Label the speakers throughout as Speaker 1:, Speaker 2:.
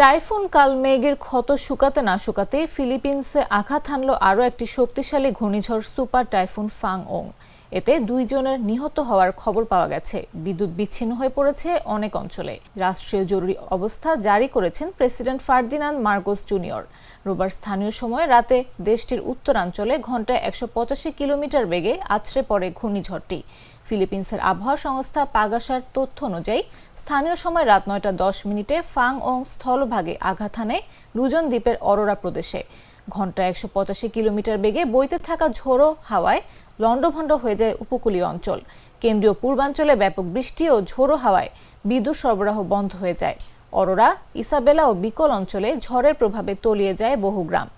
Speaker 1: Typhoon কাল মেঘের ক্ষত শুকাতে না শুকাতে ফিলিপিন্সে আঘাত হানল আরও একটি শক্তিশালী ঘূর্ণিঝড় সুপার টাইফুন ফাং ওং। এতে দুইজনের নিহত হওয়ার খবর পাওয়া গেছে। বিদ্যুৎ বিচ্ছিন্ন হয়ে পড়েছে অনেক অঞ্চলে। রাষ্ট্রীয় জরুরি অবস্থা জারি করেছেন প্রেসিডেন্ট ফার্দিনান্দ মার্গোস জুনিয়র। রোববার স্থানীয় সময় রাতে দেশটির উত্তরাঞ্চলে ঘন্টায় একশো পঁচাশি কিলোমিটার বেগে আছড়ে পড়ে ঘূর্ণিঝড়টি। ফিলিপিন্সের আবহাওয়া সংস্থা পাগাসার তথ্য অনুযায়ী, স্থানীয় সময় রাত নয়টা দশ মিনিটে ফাং ওং স্থলভাগে আঘাত হানে লুজন দ্বীপের অরোরা প্রদেশে। ঘন্টায় একশো পঁচাশি কিলোমিটার বেগে বইতে থাকা ঝোড়ো হাওয়ায় লণ্ডভণ্ড হয়ে যায় উপকূলীয় অঞ্চল। কেন্দ্রীয় পূর্বাঞ্চলে ব্যাপক বৃষ্টি ও ঝোড়ো হাওয়ায় বিদ্যুৎ সরবরাহ বন্ধ হয়ে যায়। অরোরা, ইসাবেলা ও বিকল অঞ্চলে ঝড়ের প্রভাবে তলিয়ে যায় বহু গ্রাম।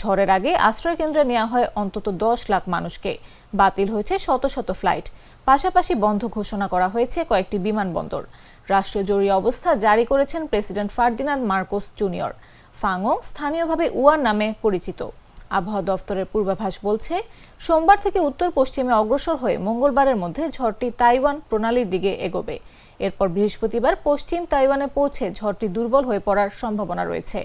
Speaker 1: ঝড়ের আগে আশ্রয়কেন্দ্রে নেওয়া হয় অন্তত দশ লাখ মানুষকে। বাতিল হয়েছে শত শত ফ্লাইট। পাশাপাশি বন্ধ ঘোষণা করা হয়েছে কয়েকটি বিমানবন্দর। রাষ্ট্রীয় জরুরি অবস্থা জারি করেছেন প্রেসিডেন্ট ফার্দিনান্দ মার্কোস জুনিয়র। ফাংও স্থানীয়ভাবে উয়ার নামে পরিচিত। আবহাওয়া দফতরের পূর্বাভাস বলছে, সোমবার থেকে উত্তর পশ্চিমে অগ্রসর হয়ে মঙ্গলবারের মধ্যে ঝড়টি তাইওয়ান প্রণালীর দিকে এগোবে। এরপর বৃহস্পতিবার পশ্চিম তাইওয়ানে পৌঁছে ঝড়টি দুর্বল হয়ে পড়ার সম্ভাবনা রয়েছে।